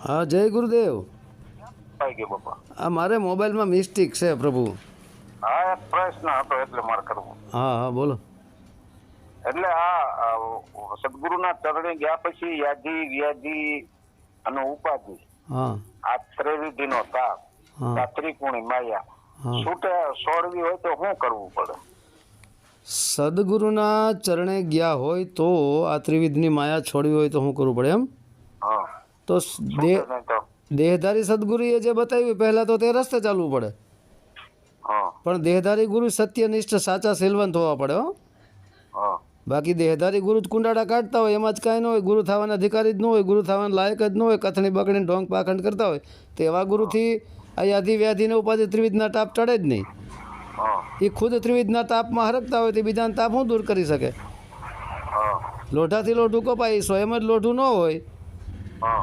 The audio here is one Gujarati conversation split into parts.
હા જય ગુરુદેવ. આ મારે મોબાઈલમાં મિસ્ટેક છે પ્રભુ. હા પ્રશ્ન હતો એટલે મારે કરવો. હા હા બોલો. એટલે આ સદગુરુના ચરણે ગયા પછી યાદી વ્યાધિ અને ઉપાધિ હા. આ ત્રિવિધિનો તાપ આ માયા છૂટે છોડવી હોય તો શું કરવું પડે? સદગુરુના ચરણે ગયા હોય તો આ ત્રિવિધની માયા છોડવી હોય તો શું કરવું પડે એમ? હા. તો દેહ દેહધારી સદગુરુએ જે બતાવ્યું પહેલાં તો તે રસ્તે ચાલવું પડે. પણ દેહધારી ગુરુ સત્યનિષ્ઠ સાચા સિલવંત હોવા પડે હો. બાકી દેહધારી ગુરુ કુંડાળા કાઢતા હોય એમાં જ કાંઈ ન હોય. ગુરુ થવાના અધિકારી જ ન હોય ગુરુ થવાના લાયક જ ન હોય કથણી બકડીને ઢોંગ પાખંડ કરતા હોય. તો એવા ગુરુથી આ યાદી વ્યાધિને ઉપાધિ ત્રિવિધના તાપ ચડે જ નહીં. એ ખુદ ત્રિવિધના તાપમાં હરકતા હોય તે બીજાને તાપ હું દૂર કરી શકે? લોઢાથી લોઢું કપાય સ્વયં જ લોઢું ન હોય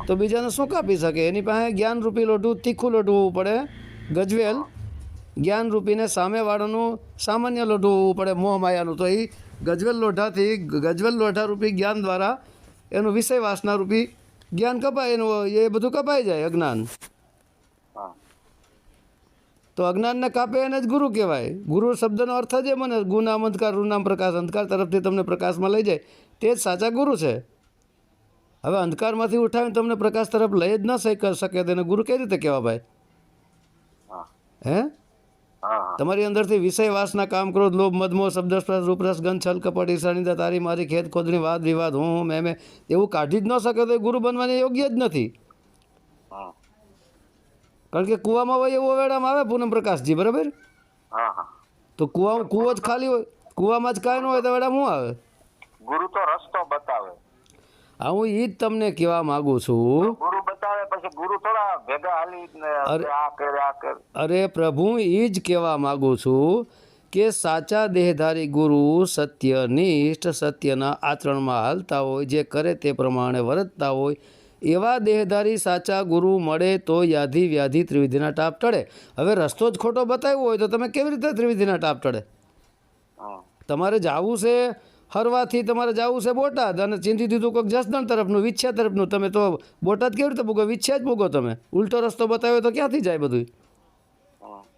તો બીજાને શું કાપી શકે? એની પાસે જ્ઞાનરૂપી લોઢું તીખું લોઢું હોવું પડે ગજવેલ. જ્ઞાનરૂપીને સામેવાળાનું સામાન્ય લોઢું હોવું પડે મોહ માયાનું તો એ ગજવેલ લોઢાથી ગજવેલ લોઢારૂપી જ્ઞાન દ્વારા એનું વિષય વાસનારૂપી જ્ઞાન કપાય એનું એ બધું કપાઈ જાય અજ્ઞાન. હા. તો અજ્ઞાનને કાપે એને જ ગુરુ કહેવાય. ગુરુ શબ્દનો અર્થ જ એ મને ગુનામ અંધકાર રૂનામ પ્રકાશ અંધકાર તરફથી તમને પ્રકાશમાં લઈ જાય. તે જ સાચા ગુરુ છે. હવે અંધકારમાંથી ઉઠાવીને તમને પ્રકાશ તરફ લઈ જ ન શક- તેને ગુરુ કઈ રીતે કહેવા ભાઈ? હે. તમારી અંદરથી વિષય વાસના કામ ક્રોધ લોભ મધમો શબ્દ સ્પર્શ રૂપરસ ગંધ છલ કપટ ઈર્ષાનિંદા તારી મારી ખેત ખોદણી વાદ વિવાદ હું હું મેં મેં એવું કાઢી જ ન શકે તો ગુરુ બનવાની યોગ્ય જ નથી. હા. કારણ કે કૂવામાં હોય એવું વેળામાં આવે પૂનમ પ્રકાશજી બરાબર? હા હા. તો કૂવા કૂવો જ ખાલી હોય. કૂવામાં જ કાંઈ ન હોય તો વેળામાં શું આવે? ગુરુ તો રસ્તો બતાવે. હા હું એ જ તમને કહેવા માગું છું. ગુરુ બતાવે પછી ગુરુ થોડા ભેગા હાલી અરે. આ કર આ કર. અરે પ્રભુ એ જ કહેવા માગું છું કે સાચા દેહધારી ગુરુ સત્યનિષ્ઠ સત્યના આચરણમાં હાલતા હોય જે કરે તે પ્રમાણે વર્તતા હોય એવા દેહધારી સાચા ગુરુ મળે તો યાધિ વ્યાધિ ત્રિવિધિના ટાપ ટળે. હવે રસ્તો જ ખોટો બતાવ્યો હોય તો તમે કેવી રીતે ત્રિવિધિના ટાપ ટળે? હા. તમારે જવું છે હરવાથી તમારે જવું છે બોટાદ અને ચીંધી દીધું કોઈક જસદણ તરફનું વિછ્યા તરફનું. તમે તો બોટાદ કેવી રીતે ભૂગો? વિછ્યા જ ભૂગો તમે. ઉલટો રસ્તો બતાવ્યો તો ક્યાંથી જાય બધું?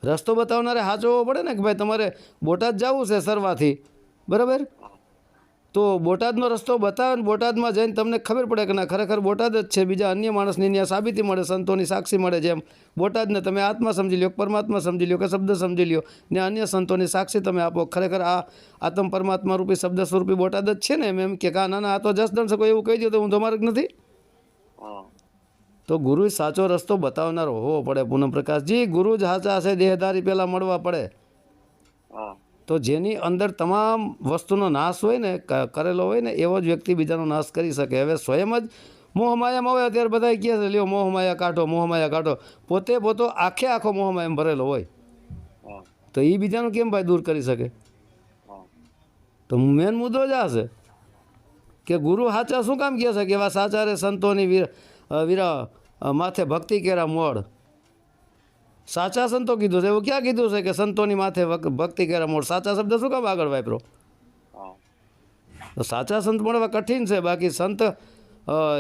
રસ્તો બતાવનારે સાચવવો પડે ને કે ભાઈ તમારે બોટાદ જવું છે સરવાથી? બરાબર? તો બોટાદનો રસ્તો બતાવે ને બોટાદમાં જઈને તમને ખબર પડે કે ના ખરેખર બોટાદ જ છે. બીજા અન્ય માણસની ત્યાં સાબિતી મળે સંતોની સાક્ષી મળે જેમ. બોટાદને તમે આત્મા સમજી લ્યો પરમાત્મા સમજી લ્યો કે શબ્દ સમજી લો ને અન્ય સંતોની સાક્ષી તમે આપો. ખરેખર આ આત્મ પરમાત્મા રૂપી શબ્દ સ્વરૂપી બોટાદ જ છે ને એમ એમ કે કા ના ના આ તો જસદણ શકો એવું કહી દો તો હું તો માર્ગ નથી? તો ગુરુ સાચો રસ્તો બતાવનાર હોવો પડે પૂનમ પ્રકાશજી ગુરુ જ સાચા છે દેહધારી પહેલાં મળવા પડે. હા. તો જેની અંદર તમામ વસ્તુનો નાશ હોય ને કરેલો હોય ને એવો જ વ્યક્તિ બીજાનો નાશ કરી શકે. હવે સ્વયં જ મોહમાયામાં હોય અત્યારે બધા કહે છે લ્યો મોહમાયા કાઢો મોહમાયા કાઢો. પોતે પોતો આખે આખો મોહમાયામ ભરેલો હોય. તો એ બીજાનું કેમ ભાઈ દૂર કરી શકે? તો મેન મુદ્દો જ આ છે કે ગુરુ સાચા શું કામ કહે છે? કે એવા સાચા રે સંતોની વીર માથે ભક્તિ કેરા મોડ. સાચા સંતો કીધું છે. એવું ક્યાં કીધું છે કે સંતોની માથે ભક્તિ કેરા મોડ સાચા શબ્દ શું કામ આગળ વાપરો? હા. તો સાચા સંત મળવા કઠિન છે. બાકી સંત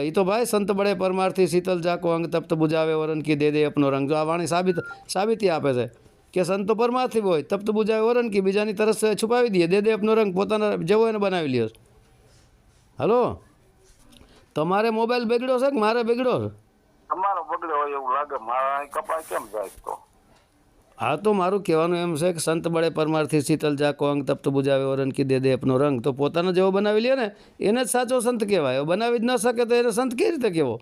એ તો ભાઈ સંત બળે પરમાર્થી શીતલ જાકો અંગ તપ્ત બુજાવે વરણ કી દે દે અપનો રંગ. જો આ વાણી સાબિત સાબિતી આપે છે કે સંતો પરમાર્થી હોય તપ્ત બુજાવે વરણ કી બીજાની તરસ છુપાવી દઈએ દે દે અપનો રંગ પોતાના જેવો એને બનાવી લ્યો. હલો? તમારે મોબાઈલ બગડ્યો છે કે મારે બગડ્યો છે? તમારો બગડે હોય એવું લાગે મારા કપાય કેમ જાય તો? હા તો મારું કહેવાનું એમ છે કે સંત બળે પરમાર્થી શીતલ જાકો અંગ તપ્ત બુજાવે વરણ કી દે દે અપનો રંગ. તો પોતાનો જેવો બનાવી લે ને એને જ સાચો સંત કહેવાય. બનાવી જ ન શકે તો એને સંત કેવી રીતે કહેવો?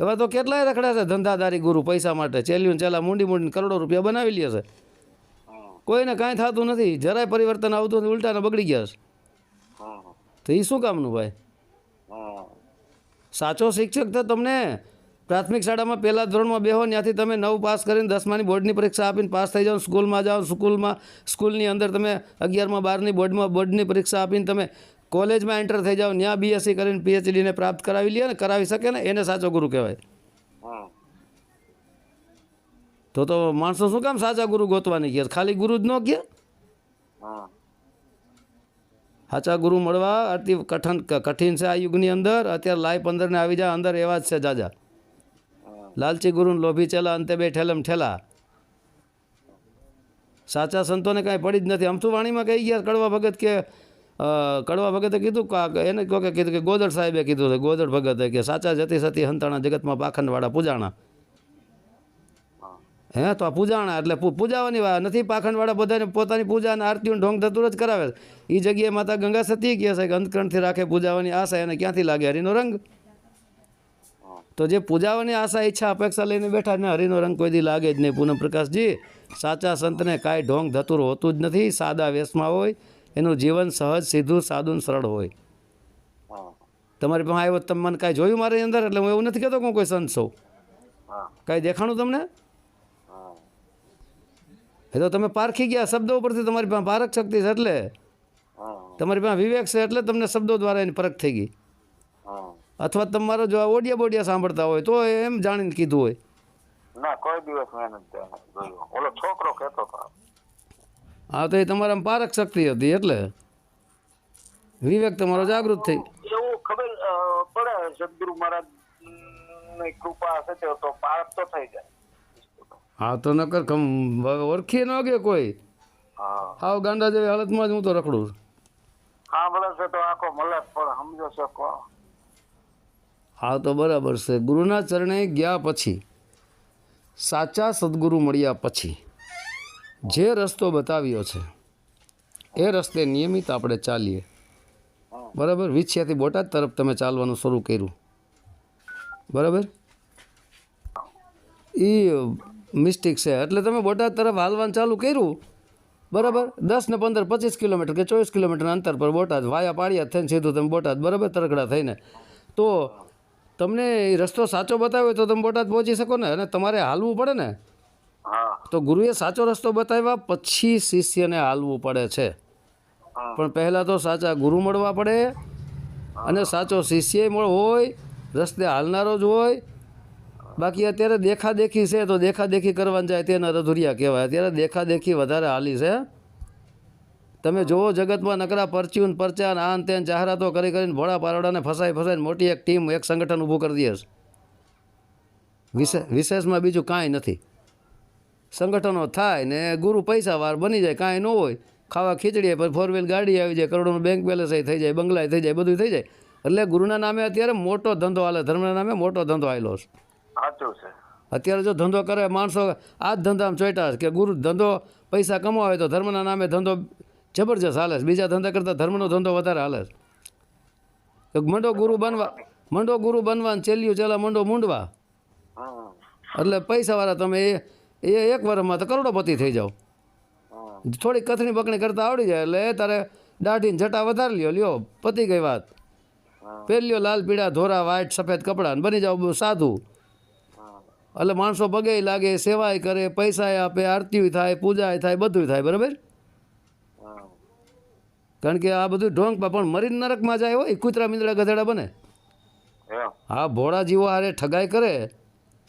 એવા તો કેટલાય રખડા છે ધંધાદારી ગુરુ પૈસા માટે. ચેલ્યું ને ચેલા મૂંડી મૂંડીને કરોડો રૂપિયા બનાવી લે છે. કોઈને કાંઈ થતું નથી. જરાય પરિવર્તન આવતું નથી ઉલટાને બગડી ગયા છે. તો એ શું કામનું ભાઈ? સાચો શિક્ષક તો તમને પ્રાથમિક શાળામાં પહેલા ધોરણમાં બેહો ત્યાંથી તમે નવ પાસ કરીને દસમાની બોર્ડની પરીક્ષા આપીને પાસ થઈ જાઓ સ્કૂલમાં જાઓ સ્કૂલમાં સ્કૂલની અંદર તમે અગિયારમાં બારની બોર્ડમાં બોર્ડની પરીક્ષા આપીને તમે કોલેજમાં એન્ટર થઈ જાઓ ત્યાં બીએસસી કરીને પીએચડીને પ્રાપ્ત કરાવી લે ને કરાવી શકે ને એને સાચો ગુરુ કહેવાય. હા. તો તો માણસો શું કામ સાચા ગુરુ ગોતવાની કહે ખાલી ગુરુ જ ન કહે હા. સાચા ગુરુ મળવા અતિ કઠણ કઠિન છે આ યુગની અંદર. અત્યારે લાઈ પંદરને આવી જાય અંદર એવા જ છે જાજા. લાલચી ગુરુને લોભી ચેલા અંતે બે ઠેલમ ઠેલા. સાચા સંતોને કાંઈ પડી જ નથી. અમથું વાણીમાં કહી ગયા કડવા ભગત કે કડવા ભગતે કીધું કા એને કહો કે કીધું કે ગોદડ સાહેબે કીધું છે ગોદડ ભગતે કે સાચા જતી સતી હંતાણા જગતમાં પાખંડવાળા પૂજાણા. હે, તો આ પૂજાણા એટલે પૂજાવાની વાત નથી પાખંડવાળા બધાને પોતાની પૂજા અને આરતીઓ ઢોંગ ધતુર જ કરાવે. એ જગ્યાએ માતા ગંગા સતી કહે છે કે અંતકરણથી રાખે પૂજાવાની આશા એને ક્યાંથી લાગે? હરીનો રંગ? તો જે પૂજાવાની આશા ઈચ્છા અપેક્ષા લઈને બેઠા ને હરિનો રંગ કોઈ દી લાગે જ નહીં. પૂનમ પ્રકાશજી સાચા સંતને કાંઈ ઢોંગ ધતુર હોતું જ નથી. સાદા વેશમાં હોય એનું જીવન સહજ સીધું સાદું સરળ હોય. તમારી પાસે આવ્યો તમે મને કાંઈ જોયું મારી અંદર? એટલે હું એવું નથી કહેતો કે હું કોઈ સંત છું. કાંઈ દેખાણું તમને? હા. એ તો તમે પારખી ગયા શબ્દો ઉપરથી તમારી પાસે પારક શક્તિ છે એટલે. તમારી પાસે વિવેક છે એટલે તમને શબ્દો દ્વારા એની પરખ થઈ ગઈ. હા. અથવા તમારો જો ઓડિયા બોડિયા સાંભળતા હોય તો એમ જાણીને કીધું હોય. ના કોઈ દિવસ મેં નથી ઓલો છોકરો કહેતો હતો. હા તો એ તમારામાં પારક શક્તિ હતી એટલે. વિવેક તમારો જાગૃત થઈ. એવું ખબર પડે સદગુરુ મહારાજની કૃપા હશે તો તો પારક તો થઈ જાય. હા તો નકર કમ ઓળખીએ ન ગયો કોઈ. હા. હાવ ગાંડા જેવી હાલતમાં જ હું તો રખડું. હા સાંભળે છે તો આખો જ પણ સમજો શકો. હા, તો બરાબર છે. ગુરુના ચરણે ગયા પછી, સાચા સદગુરુ મળ્યા પછી, જે રસ્તો બતાવ્યો છે, એ રસ્તે નિયમિત આપણે ચાલીએ. બરાબર? વિછિયાથી બોટાદ તરફ તમે ચાલવાનું શરૂ કર્યું. બરાબર? એ મિસ્ટેક છે. એટલે તમે બોટાદ તરફ હાલવાનું ચાલુ કર્યું. બરાબર? દસ ને પંદર, પચીસ કિલોમીટર કે ચોવીસ કિલોમીટરના અંતર પર બોટાદ વાયા પાડ્યા થઈને સીધું તમે બોટાદ બરાબર તરકડા થઈને. તો તમને એ રસ્તો સાચો બતાવ્યો તો તમે બોટાદ પહોંચી શકો ને અને તમારે હાલવું પડે ને? તો ગુરુએ સાચો રસ્તો બતાવ્યા પછી શિષ્યને હાલવું પડે છે. પણ પહેલાં તો સાચા ગુરુ મળવા પડે અને સાચો શિષ્ય મળ હોય રસ્તે હાલનારો જ હોય. બાકી અત્યારે દેખાદેખી છે તો દેખાદેખી કરવાની જાય તેના રધુરિયા કહેવાય. અત્યારે દેખાદેખી વધારે હાલી છે. તમે જુઓ જગતમાં નકરા પરચ્યુન પરચા ને આન તેન જાહેરાતો કરી કરીને ભોળા પારોડાને ફસાઈ ફસાઈને મોટી એક ટીમ એક સંગઠન ઊભું કરી દે છે. વિશે વિશેષમાં બીજું કાંઈ નથી. સંગઠનો થાય ને ગુરુ પૈસાવાર બની જાય કાંઈ ન હોય. ખાવા ખીચડી પછી ફોર વ્હીલ ગાડી આવી જાય કરોડોનું બેંક બેલેન્સ થઈ જાય બંગલા થઈ જાય બધું થઈ જાય. એટલે ગુરુના નામે અત્યારે મોટો ધંધો હાલે ધર્મના નામે મોટો ધંધો આવેલો છે. અત્યારે જો ધંધો કરે માણસો આ જ ધંધામાં ચોઈટા કે ગુરુ ધંધો પૈસા કમાવે તો ધર્મના નામે ધંધો જબરજસ્ત હાલે છે બીજા ધંધા કરતાં ધર્મનો ધંધો વધારે હાલે છે મંડો ગુરુ બનવા મંડો ગુરુ બનવા ને ચેલ્યું ચેલા મંડો મૂંડવા. એટલે પૈસાવાળા તમે એ એ એક વર્ષમાં તો કરોડોપતિ થઈ જાઓ. થોડી કથણી બકણી કરતા આવડી જાય એટલે તારે દાઢીને જટા વધારે લ્યો લ્યો પતી ગઈ વાત. પહેર્યો લાલ પીળા ધોરા વ્હાઈટ સફેદ કપડાં ને બની જાઓ સાધુ. એટલે માણસો પગે લાગે સેવાય કરે પૈસા આપે આરતી થાય પૂજા થાય બધું થાય બરાબર? કારણ કે આ બધું ઢોંગ પણ મરીન નરકમાં જાય હોય કૂતરા મીંદડા ગધેડા બને. હા ભોળા જીવો હારે ઠગાઈ કરે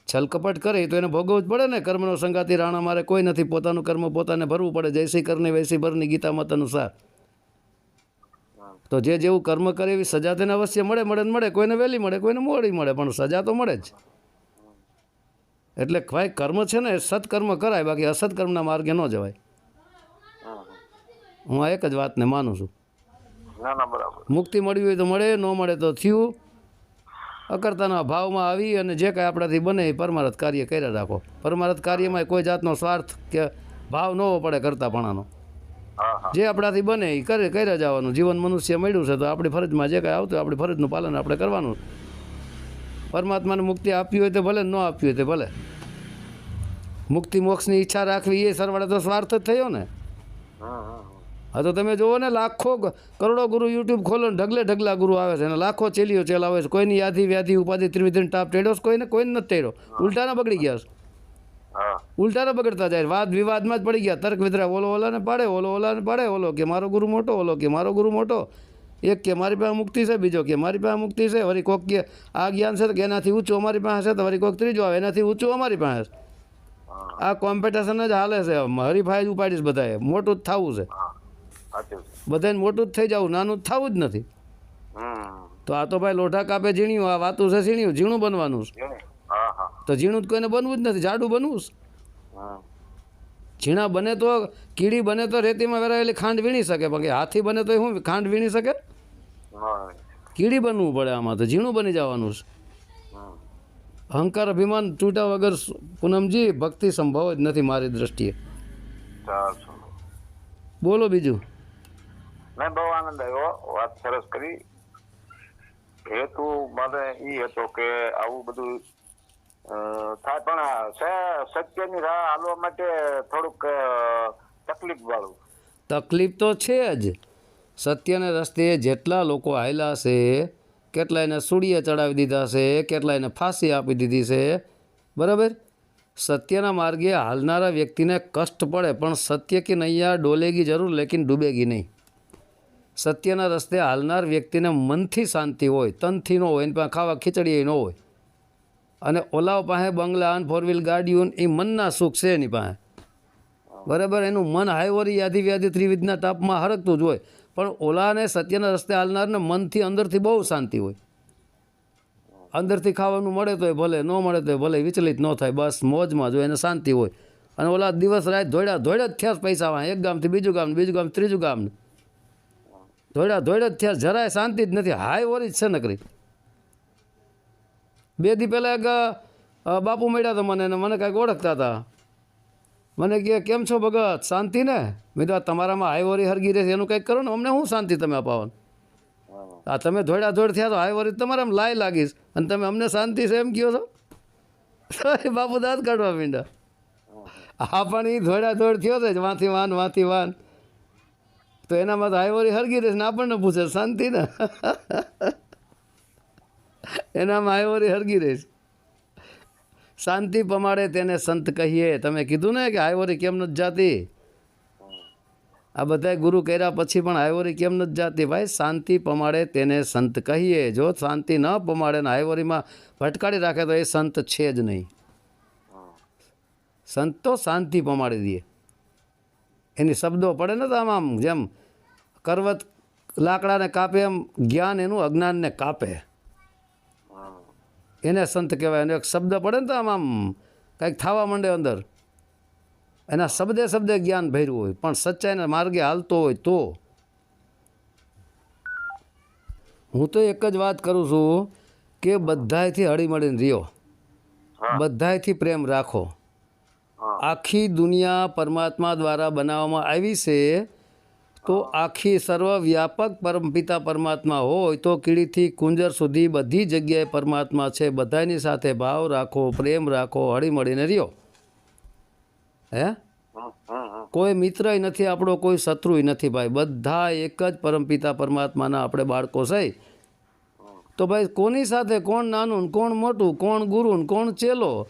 છલકપટ કરે તો એને ભોગવવું જ પડે ને. કર્મનો સંગાતી રાણા મારે કોઈ નથી પોતાનું કર્મ પોતાને ભરવું પડે જૈસી કરની વૈસી ભરની ગીતા મત અનુસાર તો જે જેવું કર્મ કરે એવી સજા તેને અવશ્ય મળે મળે ને મળે. કોઈને વહેલી મળે કોઈને મોડી મળે પણ સજા તો મળે જ. એટલે ભાઈ કર્મ છે ને સત્કર્મ કરાય બાકી અસત્કર્મના માર્ગે ન જવાય. હું આ એક જ વાતને માનું છું. ના ના બરાબર. મુક્તિ મળવી હોય તો મળે ન મળે તો થયું. અકર્તાના ભાવમાં આવી અને જે કાંઈ આપણાથી બને એ પરમારથ કાર્ય કર્યા રાખો. પરમારથ કાર્યમાં કોઈ જાતનો સ્વાર્થ કે ભાવ ન પડે કરતાપણાનો. જે આપણાથી બને એ કરે કર્યા જવાનું. જીવન મનુષ્ય મળ્યું છે તો આપણી ફરજમાં જે કાંઈ આવતું આપણી ફરજનું પાલન આપણે કરવાનું. પરમાત્માને મુક્તિ આપવી હોય તો ભલે ન આપવી હોય તો ભલે. મુક્તિ મોક્ષની ઈચ્છા રાખવી એ સરવાળે તો સ્વાર્થ જ થયો ને. હા તો તમે જુઓ ને લાખો કરોડો ગુરુ યુટ્યુબ ખોલો ને ઢગલે ઢગલા ગુરુ આવે છે અને લાખો ચેલીઓ ચેલાવે છે. કોઈની યાદી વ્યાધિ ઉપાધિ ત્રિવિધન ટાપ ટેડો કોઈને કોઈને નથી ટેડો. ઉલટાના બગડી ગયા છે. ઉલટાના બગડતા જાય વાદ વિવાદમાં જ પડી ગયા. તર્ક વિતરા ઓલો ઓલાને પાડે ઓલો ઓલાને પાડે ઓલો કે મારો ગુરુ મોટો ઓલો કે મારો ગુરુ મોટો. એક કે મારી પાસે મુક્તિ છે બીજો કે મારી પાસે મુક્તિ છે. વળી કોક કે આ જ્ઞાન છે કે એનાથી ઊંચું અમારી પાસે છે તો વળી કોક ત્રીજો આવે. એનાથી ઊંચું અમારી પાસે છે. આ કોમ્પિટિશન જ હાલે છે. હરીફાઈ જ ઉપાડીશ બધાએ. મોટું જ થવું છે. બધાને મોટું જ થઈ જવું નાનું થવું જ નથી. તો આ તો ભાઈ લોઢા કાપે ઝીણ્યું આ વાતું છે ઝીણ્યું ઝીણું બનવાનું તો ઝીણું જ કોઈને બનવું જ નથી જાડું બનવું છે. ઝીણા બને તો કીડી બને તો રેતીમાં વેરાયેલી ખાંડ વીણી શકે પણ હાથી બને તો શું ખાંડ વીણી શકે? હા. કીડી બનવું પડે આમાં તો ઝીણું બની જવાનું છે. અહંકાર અભિમાન તૂટ્યા વગર પૂનમજી ભક્તિ સંભવ જ નથી મારી દ્રષ્ટિએ. બોલો બીજું. મેં બહુ આનંદ આવ્યો વાત સરસ કરી. હેતુ મને ઈ હતો કે આવું બધું થાય. પણ સત્યની રાહ હાલવા માટે થોડુંક તકલીફ વાળું. તકલીફ તો છે જ. સત્યને રસ્તે જેટલા લોકો આવેલા છે કેટલાયને સૂડીએ ચડાવી દીધા છે કેટલાયને ફાંસી આપી દીધી છે બરાબર? સત્યના માર્ગે હાલનારા વ્યક્તિને કષ્ટ પડે, પણ સત્ય કે નૈયા ડોલેગી જરૂર, લેકિન ડૂબેગી નહીં. સત્યના રસ્તે હાલનાર વ્યક્તિને મનથી શાંતિ હોય, તનથી ન હોય, એની પાસે ખાવા ખીચડી ન હોય. અને ઓલાઓ પાસે બંગલા અને ફોર વ્હીલ ગાડીઓ એ મનના સુખ છે એની પાસે. બરાબર? એનું મન હાઈવરી યાદી વ્યાધિ ત્રિવિધના તાપમાં હરકતું જ હોય. પણ ઓલાને સત્યના રસ્તે હાલનારને મનથી અંદરથી બહુ શાંતિ હોય. અંદરથી ખાવાનું મળે તોય ભલે, ન મળે તોય ભલે, વિચલિત ન થાય, બસ મોજમાં જો એને શાંતિ હોય. અને ઓલા દિવસ રાત ધોળ્યા ધોળ્યા જ થયા પૈસા. એક ગામથી બીજું ગામ બીજું ગામ ત્રીજું ગામ ધોળ્યા ધોળ્યા જ થયા જરાય શાંતિ જ નથી. હાય વરી જ છે નકરી. બે દી પહેલાં એક બાપુ મળ્યા હતા મને મને કાંઈક ઓળખતા હતા. મને કહે કેમ છો ભગત? શાંતિ ને? મેં તો તમારામાં હાઈવરી હરગી રહેશે એનું કંઈક કરો ને. અમને શું શાંતિ તમે અપાવવાનું આ તમે ધોળા ધોડ થયા તો હાઈવરી તમારામાં લાય લાગીશ અને તમે અમને શાંતિ છે એમ કહો છો? એ બાપુ દાંત કાઢવા માંડ્યા. હા પણ એ ધોળા ધોડ થયો છે વાંથી વાન વાંથી વાન. તો એનામાં તો હાઈવરી હરગી રહેશે ને આપણને પૂછે, શાંતિ ને. એનામાં હાઈવરી હરગી રહેશે શાંતિ પમાડે તેને સંત કહીએ. તમે કીધું ને કે આઈવરી કેમ નથી જાતી? આ બધાય ગુરુ કર્યા પછી પણ આઈવરી કેમ નથી જાતી? ભાઈ, શાંતિ પમાડે તેને સંત કહીએ. જો શાંતિ ન પમાડે ને આઈવરીમાં ભટકાડી રાખે તો એ સંત છે જ નહીં. સંત તો શાંતિ પમાડી દે. એની શબ્દો પડે ને તો આમ આમ, જેમ કરવત લાકડાને કાપે એમ જ્ઞાન એનું અજ્ઞાનને કાપે. એને સંત કહેવાય. એનો એક શબ્દ પડે ને તો આમ આમ કંઈક થવા માંડે અંદર. એના શબ્દે શબ્દે જ્ઞાન ભર્યું હોય. પણ સચ્ચાઈના માર્ગે હાલતો હોય તો. હું તો એક જ વાત કરું છું કે બધાયથી હળીમળીને રહ્યો. બધાયથી પ્રેમ રાખો. આખી દુનિયા પરમાત્મા દ્વારા બનાવવામાં આવી છે. તો આખી સર્વવ્યાપક પરમપિતા પરમાત્મા હોય તો કીડીથી કુંજર સુધી બધી જગ્યાએ પરમાત્મા છે. બધાની સાથે ભાવ રાખો, પ્રેમ રાખો, હળીમળીને રહ્યો. હે. કોઈ મિત્રય નથી, આપણો કોઈ શત્રુય નથી ભાઈ. બધા એક જ પરમપિતા પરમાત્માના આપણે બાળકો છે. તો ભાઈ કોની સાથે કોણ નાનું કોણ મોટું, કોણ ગુરુ કોણ ચેલો?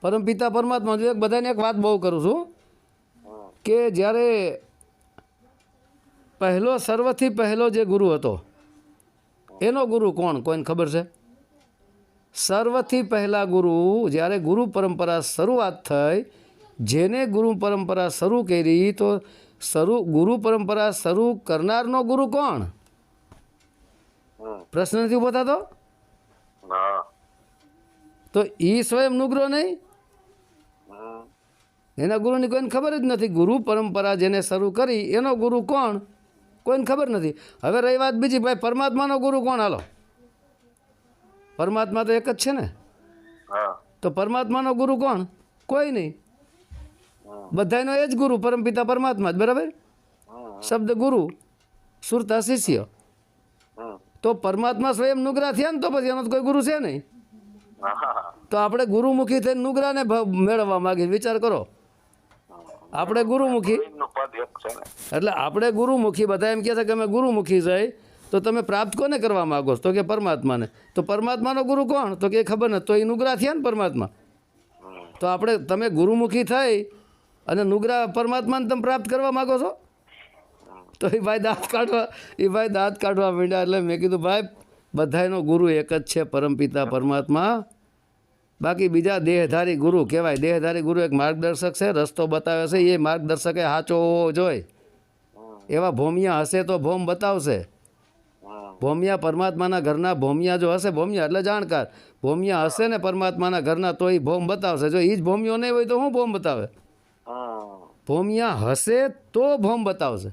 પરમપિતા પરમાત્મા જો એક બધાને એક વાત બહુ કરું છું. કે જ્યારે પહેલો સર્વથી પહેલો જે ગુરુ હતો એનો ગુરુ કોણ? કોઈને ખબર છે? સર્વથી પહેલાં ગુરુ જ્યારે ગુરુ પરંપરા શરૂઆત થઈ જેને ગુરુ પરંપરા શરૂ કરી તો શરૂ ગુરુ પરંપરા શરૂ કરનારનો ગુરુ કોણ? પ્રશ્ન નથી ઊભો થતો. તો એ સ્વયં નુગ્રો નહીં. એના ગુરુની કોઈને ખબર જ નથી. ગુરુ પરંપરા જેને શરૂ કરી એનો ગુરુ કોણ? કોઈને ખબર નથી. હવે રહી વાત બીજી ભાઈ પરમાત્માનો ગુરુ કોણ? હાલો. પરમાત્મા તો એક જ છે ને? તો પરમાત્માનો ગુરુ કોણ? કોઈ નહીં. બધાનો એ જ ગુરુ પરમપિતા પરમાત્મા જ બરાબર? શબ્દ ગુરુ સુરતા શિષ્ય. તો પરમાત્મા સ્વયં નુગરા થયા ને તો પછી એનો કોઈ ગુરુ છે નહીં. તો આપણે ગુરુમુખી થઈને નુગરાને મેળવવા માગીએ. વિચાર કરો. આપણે ગુરુમુખી. એટલે આપણે ગુરુમુખી બધા એમ કહે છે કે અમે ગુરુમુખી જાય તો તમે પ્રાપ્ત કોને કરવા માગો છો? તો કે પરમાત્માને. તો પરમાત્માનો ગુરુ કોણ? તો કે ખબર નથી. તો એ નુગરા થયા ને પરમાત્મા. તો આપણે તમે ગુરુમુખી થઈ અને નુગરા પરમાત્માને તમે પ્રાપ્ત કરવા માગો છો? તો એ ભાઈ દાંત કાઢવા એ ભાઈ દાંત કાઢવા માંડ્યા. એટલે મેં કીધું ભાઈ બધાયનો ગુરુ એક જ છે પરમપિતા પરમાત્મા. બાકી બીજા દેહધારી ગુરુ કહેવાય. દેહધારી ગુરુ એક માર્ગદર્શક છે રસ્તો બતાવે છે એ માર્ગદર્શકે સાચો હોવો જોઈએ. એવા ભોમિયા હશે તો ભોમ બતાવશે. ભોમિયા પરમાત્માના ઘરના ભોમિયા જો હશે ભોમિયા એટલે જાણકાર. ભોમિયા હશે ને પરમાત્માના ઘરના તો એ ભોમ બતાવશે. જો એ જ ભોમિયો નહીં હોય તો શું ભોમ બતાવે? ભોમિયા હશે તો ભોમ બતાવશે.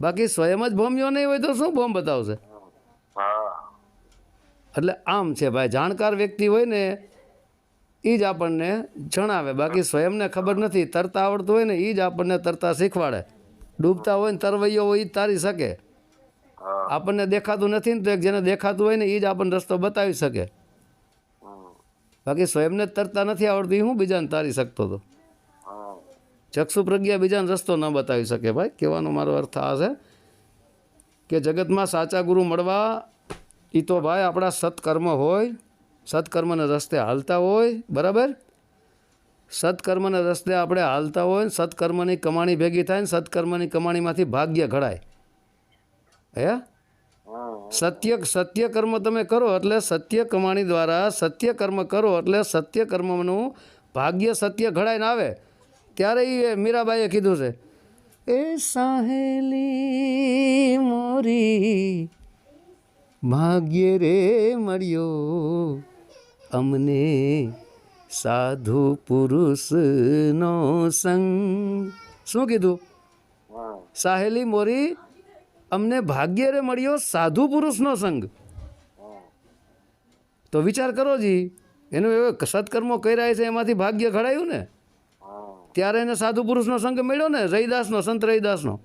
બાકી સ્વયં જ ભોમિયો નહીં હોય તો શું ભોમ બતાવશે? એટલે આમ છે ભાઈ જાણકાર વ્યક્તિ હોય ને એ જ આપણને જણાવે. બાકી સ્વયંને ખબર નથી. તરતા આવડતું હોય ને એ જ આપણને તરતા શીખવાડે. ડૂબતા હોય ને તરવૈયો હોય એ જ તારી શકે. આપણને દેખાતું નથી ને તો એક જેને દેખાતું હોય ને એ જ આપણને રસ્તો બતાવી શકે. બાકી સ્વયંને તરતા નથી આવડતું એ હું બીજાને તારી શકતો હતો ચક્ષુ પ્રજ્ઞા બીજાને રસ્તો ન બતાવી શકે ભાઈ. કહેવાનો મારો અર્થ આ છે કે જગતમાં સાચા ગુરુ મળવા એ તો ભાઈ આપણા સત્કર્મ હોય, સત્કર્મના રસ્તે હાલતા હોય, બરાબર? સત્કર્મના રસ્તે આપણે હાલતા હોય ને સત્કર્મની કમાણી ભેગી થાય ને સત્કર્મની કમાણીમાંથી ભાગ્ય ઘડાય. હે? સત્ય સત્ય કર્મ તમે કરો એટલે સત્ય કમાણી દ્વારા સત્ય કર્મ કરો એટલે સત્ય કર્મનું ભાગ્ય સત્ય ઘડાઈને આવે. ત્યારે એ મીરાબાઈએ કીધું છે, એ સાહેલી મોરી ભાગ્ય રે મળ્યો. અમને સાધુ પુરુષનો સંગ. શું કીધું? સાહેલી મોરી અમને ભાગ્ય રે મળ્યો સાધુ પુરુષનો સંગ. તો વિચાર કરો જી એનું એવો સત્કર્મો કર્યા છે એમાંથી ભાગ્ય ઘડાયું ને? ત્યારે એને સાધુ પુરુષનો સંગ મળ્યો ને રૈદાસનો સંત રૈદાસનો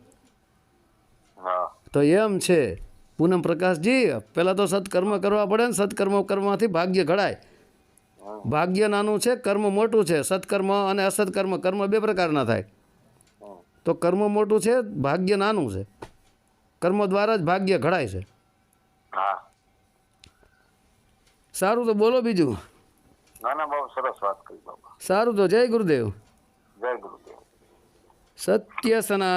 તો એમ છે પૂનમ પ્રકાશજી પહેલાં તો સત્કર્મ કરવા પડે ને સત્કર્મ કર્મમાંથી ભાગ્ય ઘડાય. ભાગ્ય નાનું છે કર્મ મોટું છે. સત્કર્મ અને અસત્કર્મ કર્મ બે પ્રકારના થાય. તો કર્મ મોટું છે ભાગ્ય નાનું છે. કર્મ દ્વારા જ ભાગ્ય ઘડાય છે. હા. સારું તો બોલો બીજું. સારું તો જય ગુરુદેવ. જય ગુરુદેવ. સત્ય સનાતન.